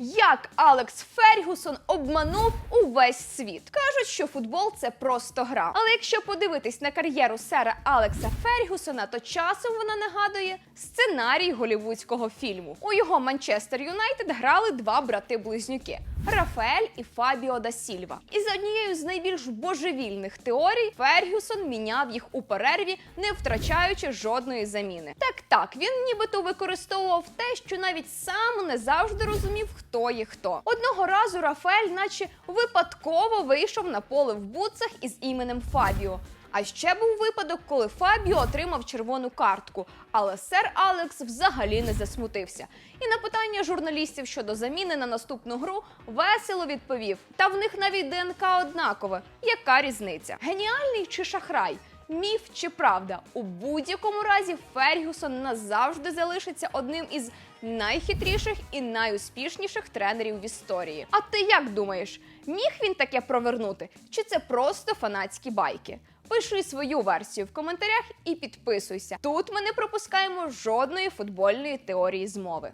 Як Алекс Фергюсон обманув увесь світ. Кажуть, що футбол це просто гра. Але якщо подивитись на кар'єру сера Алекса Фергюсона, то часом вона нагадує сценарій голівудського фільму. У його Манчестер Юнайтед грали два брати-близнюки. Рафаель і Фабіо да Сільва. І за однією з найбільш божевільних теорій Фергюсон міняв їх у перерві, не втрачаючи жодної заміни. Так, так, він нібито використовував те, що навіть сам не завжди розумів, хто є хто. Одного разу Рафаель, наче випадково вийшов на поле в буцах із іменем Фабіо. А ще був випадок, коли Фабіо отримав червону картку, але сер Алекс взагалі не засмутився. І на питання журналістів щодо заміни на наступну гру весело відповів: та в них навіть ДНК однакове. Яка різниця? Геніальний чи шахрай? Міф чи правда? У будь-якому разі Фергюсон назавжди залишиться одним із найхитріших і найуспішніших тренерів в історії. А ти як думаєш, міг він таке провернути? Чи це просто фанатські байки? Пиши свою версію в коментарях і підписуйся. Тут ми не пропускаємо жодної футбольної теорії змови.